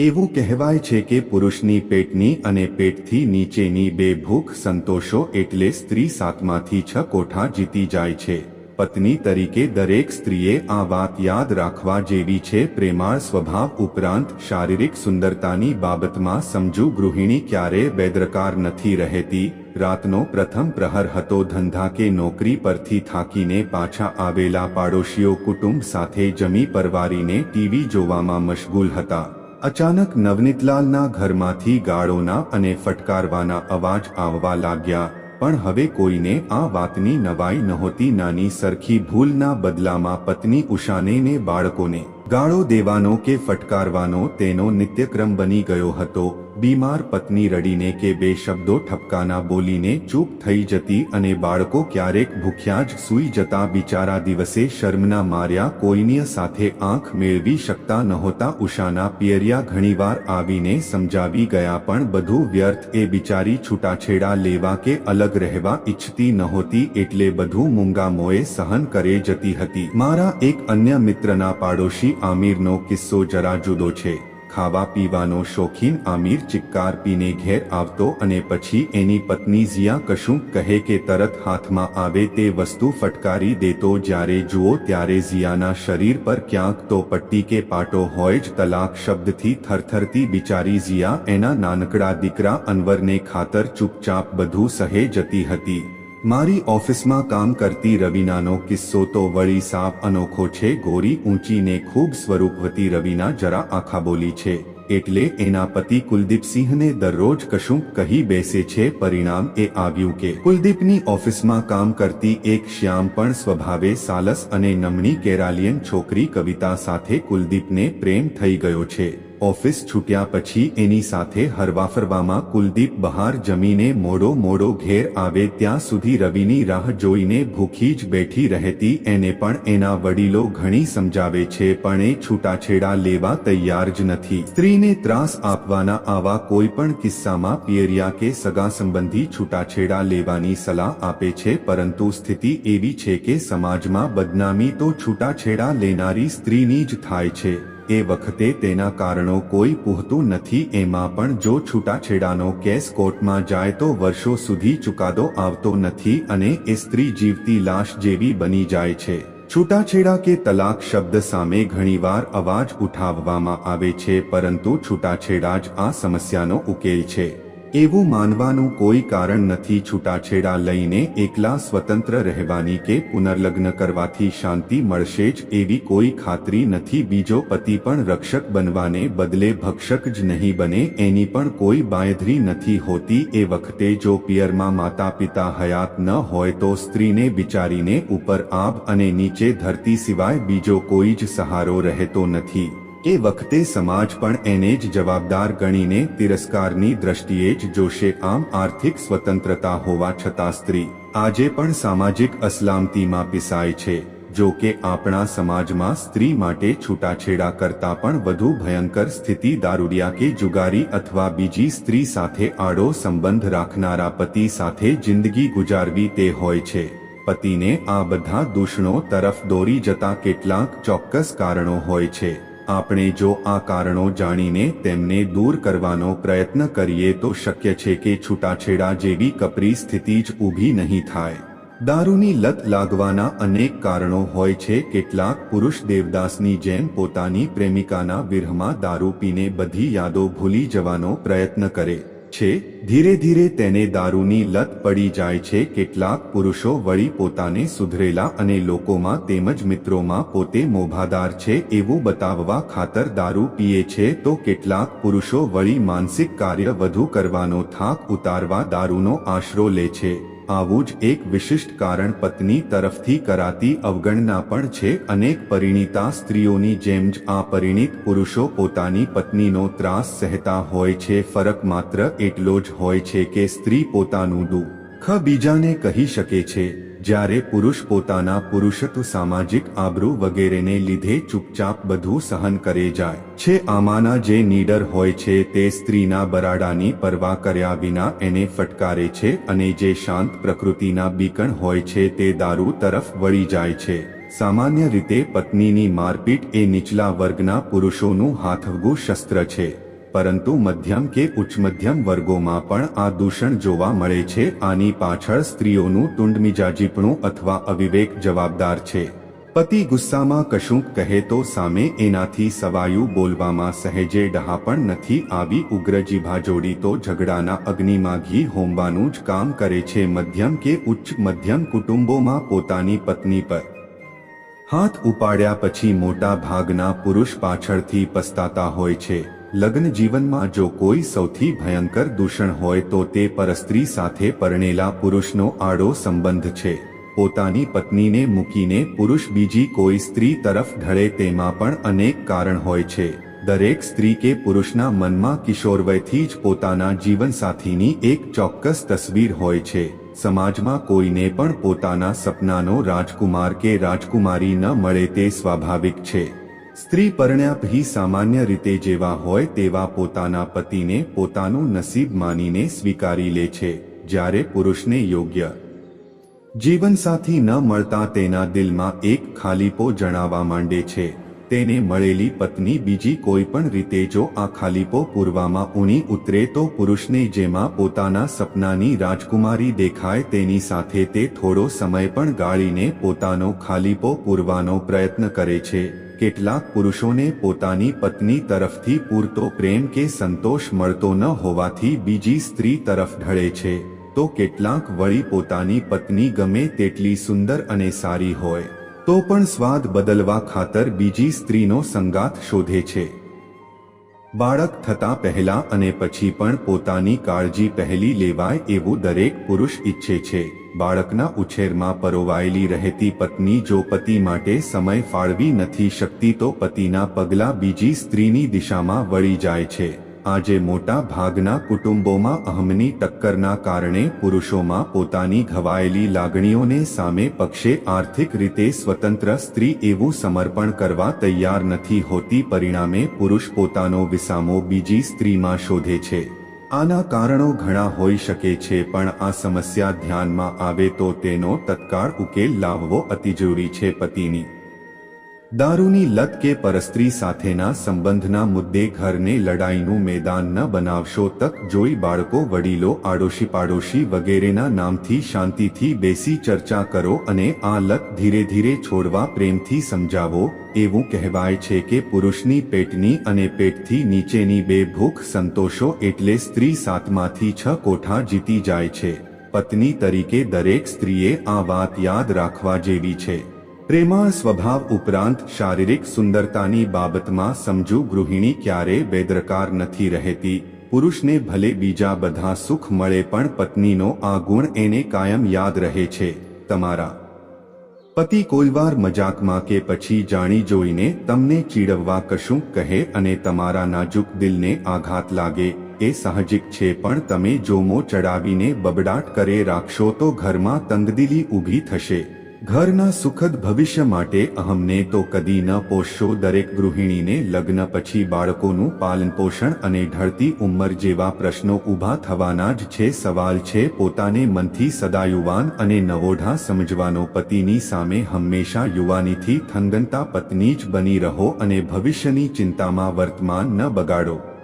એવું કહેવાય છે કે પુરુષની પેટની અને પેટથી નીચેની બે ભૂખ સંતોષો એટલે સ્ત્રી સાતમાંથી છ કોઠા જીતી જાય છે. પત્ની તરીકે દરેક સ્ત્રીએ આ વાત યાદ રાખવા જેવી છે. પ્રેમાળ સ્વભાવ ઉપરાંત શારીરિક સુંદરતાની બાબતમાં સમજુ ગૃહિણી ક્યારે બેદરકાર નથી રહેતી. રાતનો પ્રથમ પ્રહર હતો ધંધા કે નોકરી પરથી થાકીને પાછા આવેલા પાડોશીઓ કુટુંબ સાથે જમી પરવારીને ટીવી જોવામાં મશગુલ હતા. અચાનક નવનીતલાલના ઘરમાંથી ગાળોના અને ફટકારવાના અવાજ આવવા લાગ્યા, પણ હવે કોઈને આ વાતની નવાઈ નહોતી. નાની સરખી ભૂલના બદલામાં પત્ની ઉષાને ને બાળકોને ગાળો દેવાનો કે ફટકારવાનો તેનો નિત્યક્રમ બની ગયો હતો. બીમાર પત્ની રડીને કે બે શબ્દો ઠપકાના બોલીને ચૂપ થઈ જતી અને બાળકો ક્યારેક ભૂખ્યા જ સૂઈ જતા બિચારા દિવસે શર્મના માર્યા કોઈની સાથે આંખ મેળવી શકતા નહોતા, ઉષાના પિયરિયા ઘણીવાર આવીને સમજાવી ગયા પણ બધું વ્યર્થ. એ બિચારી છૂટાછેડા લેવા કે અલગ રહેવા ઈચ્છતી નહોતી એટલે બધું મૂંગામોએ સહન કરે જતી હતી. મારા એક અન્ય મિત્રના પાડોશી આમિરનો કિસ્સો જરા જુદો છે. ખાવા પીવાનો શોખીન આમિર ચિક્કાર પીને ઘેર આવતો અને પછી એની પત્ની ઝિયા કશું કહે કે તરત હાથમાં આવે તે વસ્તુ ફટકારી દેતો જ્યારે જુઓ ત્યારે ઝિયાના શરીર પર ક્યાંક તો પટ્ટી કે પાટો હોય જ તલાક શબ્દથી થરથરતી બિચારી ઝિયા એના નાનકડા દીકરા અનવરને ખાતર ચૂપચાપ બધું સહે જતી હતી. મારી ઓફિસમાં કામ કરતી રવિનાનો કિસ્સો તો વળી સાપ અનોખો છે, ગોરી ઊંચીને ખૂબ સ્વરૂપવતી રવિના જરા આખા બોલી છે, એટલે એના પતિ કુલદીપસિંહને દરરોજ કશું કહી બેસે છે, પરિણામ એ આવ્યું કે કુલદીપની ઓફિસમાં કામ કરતી એક શ્યામ પણ સ્વભાવે સાલસ અને નમણી કેરાલિયન છોકરી કવિતા સાથે કુલદીપને પ્રેમ થઈ ગયો છે. ઓફિસ છૂટ્યા પછી એની સાથે હરવા ફરવામાં કુલદીપ બહાર જમીને મોડો મોડો ઘેર આવે ત્યાં સુધી રવિની રાહ જોઈને ભૂખી જ બેઠી રહેતી એને પણ એના વડીલો ઘણી સમજાવે છે, પણ એ છૂટાછેડા લેવા તૈયાર જ નથી. સ્ત્રીને ત્રાસ આપવાના આવા કોઈ પણ કિસ્સામાં પિયરિયા કે સગા સંબંધી છૂટાછેડા લેવાની સલાહ આપે છે, પરંતુ સ્થિતિ એવી છે કે સમાજમાં બદનામી તો છૂટાછેડા લેનારી સ્ત્રીની જ થાય છે. એ વખતે તેના કારણો કોઈ પૂહતું નથી, એમાં પણ જો છૂટાછેડાનો કેસ કોર્ટમાં જાય તો વર્ષો સુધી ચુકાદો આવતો નથી અને એ સ્ત્રી જીવતી લાશ જેવી બની જાય છે. છૂટાછેડા કે તલાક શબ્દ સામે ઘણીવાર અવાજ ઉઠાવવામાં આવે છે, પરંતુ છૂટાછેડા જ આ સમસ્યાનો ઉકેલ છે. એવું માનવાનું કોઈ કારણ નથી છૂટાછેડા લઈને એકલા સ્વતંત્ર રહેવાની કે પુનર્લગ્ન કરવાથી શાંતિ મળશે જ એવી કોઈ ખાતરી નથી. બીજો પતિ પણ રક્ષક બનવાને બદલે ભક્ષક જ નહીં બને, એની પણ કોઈ બાંયધરી નથી હોતી. એ વખતે જો પિયરમાં માતા પિતા હયાત ન હોય તો સ્ત્રીને બિચારીને ઉપર આભ અને નીચે ધરતી સિવાય બીજો કોઈ જ સહારો રહેતો નથી. એ વખતે સમાજ પણ એને જ જવાબદાર ગણીને તિરસ્કારની દ્રષ્ટિએ જ જોશે આમ આર્થિક સ્વતંત્રતા હોવા છતાં સ્ત્રી આજે પણ સામાજિક અસલામતીમાં પીસાય છે. જો કે આપણા સમાજમાં સ્ત્રી માટે છૂટાછેડા કરતા પણ વધુ ભયંકર સ્થિતિ દારૂડિયા કે જુગારી અથવા બીજી સ્ત્રી સાથે આડો સંબંધ રાખનારા પતિ સાથે જિંદગી ગુજારવી તે હોય છે. પતિને આ બધા દૂષણો તરફ દોરી જતા કેટલાક ચોક્કસ કારણો હોય છે. આપણે જો આ કારણો જાણીને તેમને દૂર કરવાનો પ્રયત્ન કરીએ તો શક્ય છે કે છૂટાછેડા જેવી કપરી સ્થિતિ જ ઊભી નહીં થાય. દારૂની લત લાગવાના અનેક કારણો હોય છે. કેટલાક પુરુષ દેવદાસની જેમ પોતાની પ્રેમિકાના વિરહમાં દારૂ પીને બધી યાદો ભૂલી જવાનો પ્રયત્ન કરે. છે. ધીરે ધીરે તેને દારૂની લત પડી જાય છે. કેટલાક પુરુષો વળી પોતાને સુધરેલા અને લોકોમાં તેમજ મિત્રોમાં પોતે મોભાદાર છે એવું બતાવવા ખાતર દારૂ પીએ છે. તો કેટલાક પુરુષો વળી માનસિક કાર્ય વધુ કરવાનો થાક ઉતારવા દારૂનો આશરો લે છે. આવું જ એક વિશિષ્ટ કારણ પત્ની તરફથી કરાતી અવગણના પણ છે. અનેક પરિણીતા સ્ત્રીઓની જેમ જ આ પરિણીત પુરુષો પોતાની પત્નીનો ત્રાસ સહેતા હોય છે. ફરક માત્ર એટલો જ હોય છે કે સ્ત્રી પોતાનું દુઃખ બીજાને કહી શકે છે. જ્યારે પુરુષ પોતાના પુરુષત્વ સામાજિક આબરૂ વગેરેને લીધે ચૂપચાપ બધું સહન કરે જાય. છે આમાંના જે નીડર હોય છે તે સ્ત્રીના બરાડાની પરવા કર્યા વિના એને ફટકારે છે અને જે શાંત પ્રકૃતિના બીકણ હોય છે તે દારૂ તરફ વળી જાય છે. સામાન્ય રીતે પત્નીની મારપીટ એ નીચલા વર્ગના પુરુષોનું હાથવગું શસ્ત્ર છે. પરંતુ મધ્યમ કે ઉચ્ચ મધ્યમ વર્ગોમાં પણ આ દૂષણ જોવા મળે છે. આની પાછળ સ્ત્રીઓનું ટુંડમિજાજીપણું અથવા અવિવેક જવાબદાર છે. પતિ ગુસ્સામાં કશુંક કહે તો સામે એનાથી સવાયું બોલવામાં સહેજે ડહાપણ નથી આવી. ઉગ્ર જીભા જોડી તો ઝઘડાના અગ્નિમાં ઘી હોમવાનું જ કામ કરે છે. મધ્યમ કે ઉચ્ચ મધ્યમ કુટુંબોમાં પોતાની પત્ની પર હાથ ઉપાડ્યા પછી મોટા ભાગના પુરુષ પાછળથી પસ્તાતા હોય છે. લગ્ન જીવનમાં જો કોઈ સૌથી ભયંકર દૂષણ હોય તો તે પરસ્ત્રી સાથે પરણેલા પુરુષનો આડો સંબંધ છે. પોતાની પત્નીને મૂકીને પુરુષ બીજી કોઈ સ્ત્રી તરફ ઢળે તેમાં પણ અનેક કારણ હોય છે. દરેક સ્ત્રી કે પુરુષના મનમાં કિશોરવયથી જ પોતાના જીવનસાથીની એક ચોક્કસ તસવીર હોય છે. સમાજમાં કોઈને પણ પોતાના સપનાનો રાજકુમાર કે રાજકુમારી ન મળે તે સ્વાભાવિક છે. સ્ત્રી પરણ્યા પછી સામાન્ય રીતે જેવા હોય તેવા પોતાના પતિને પોતાનું નસીબ માનીને સ્વીકારી લે છે, જ્યારે પુરુષને યોગ્ય. જીવનસાથી ન મળતા તેના દિલમાં એક ખાલીપો જણાવા માંડે છે, તેને મળેલી પત્ની બીજી કોઈ પણ રીતે જો આ ખાલીપો પૂરવામાં ઊણી ઉતરે તો પુરુષને જેમાં પોતાના સપનાની રાજકુમારી દેખાય તેની સાથે તે થોડો સમય પણ ગાળીને પોતાનો ખાલીપો પૂરવાનો પ્રયત્ન કરે છે. કેટલાક પુરુષોને પોતાની પત્ની તરફથી પૂરતો પ્રેમ કે સંતોષ મળતો ન હોવાથી બીજી સ્ત્રી તરફ ઢળે છે, તો કેટલાક વળી પોતાની પત્ની ગમે તેટલી સુંદર અને સારી હોય, તો પણ સ્વાદ બદલવા ખાતર બીજી સ્ત્રીનો સંગાત શોધે છે. બાળક થતાં પહેલા અને પછી પણ પોતાની કાળજી પહેલી લેવાય એવું દરેક પુરુષ ઈચ્છે છે. બાળકના ઉછેરમાં પરોવાયેલી રહેતી પત્ની જો પતિ માટે સમય ફાળવી નથી શકતી તો પતિના પગલા બીજી સ્ત્રીની દિશામાં વળી જાય છે. આજે મોટા ભાગના કુટુંબોમાં અહમની ટક્કરના કારણે પુરુષોમાં પોતાની ઘવાયેલી લાગણીઓને સામે પક્ષે આર્થિક રીતે સ્વતંત્ર સ્ત્રી એવું સમર્પણ કરવા તૈયાર નથી હોતી પરિણામે પુરુષ પોતાનો વિસામો બીજી સ્ત્રીમાં શોધે છે. આના કારણો ઘણા હોઈ શકે છે પણ આ સમસ્યા ધ્યાનમાં આવે તો તેનો તત્કાળ ઉકેલ લાવવો અતિ જરૂરી છે પતિની. દારૂની લત કે પરસ્ત્રી સાથેના સંબંધના મુદ્દે ઘરને લડાઈનું મેદાન ન બનાવશો તક જોઈ બાળકો, વડીલો આડોશી પાડોશી વગેરેના નામથી શાંતિથી બેસી ચર્ચા કરો અને આ લત ધીરે ધીરે છોડવા પ્રેમથી સમજાવો. એવું કહેવાય છે કે પુરુષની પેટની અને પેટથી નીચેની બે ભૂખ સંતોષો એટલે સ્ત્રી સાતમાંથી છ કોઠા જીતી જાય છે. પત્ની તરીકે દરેક સ્ત્રીએ આ વાત યાદ રાખવા જેવી છે. પ્રેમાળ સ્વભાવ ઉપરાંત શારીરિક સુંદરતાની બાબતમાં સમજુ ગૃહિણી ક્યારે બેદરકાર નથી રહેતી. પુરુષને ભલે બીજા બધા સુખ મળે પણ પત્નીનો આ ગુણ એને કાયમ યાદ રહે છે. તમારા પતિ કોઈવાર મજાકમાં કે પછી જાણી જોઈને તમને ચીડવવા કશું કહે અને તમારા નાજુક દિલને આઘાત લાગે. એ સાહજિક છે પણ તમે જોમો ચડાવીને બબડાટ કરે રાખશો તો ઘરમાં તંગદિલી ઊભી થશે. ઘરના સુખદ ભવિષ્ય માટે અહમને તો કદી ન પોષશો દરેક ગૃહિણીને લગ્ન પછી બાળકોનું પાલન પોષણ અને ઢળતી ઉંમર જેવા પ્રશ્નો ઊભા થવાના જ છે. સવાલ છે, પોતાને મનથી સદા યુવાન અને નવોઢા સમજવાનો પતિની સામે હંમેશા યુવાનીથી થંગનતા પત્ની જ બની રહો અને ભવિષ્યની ચિંતામાં વર્તમાન ન બગાડો.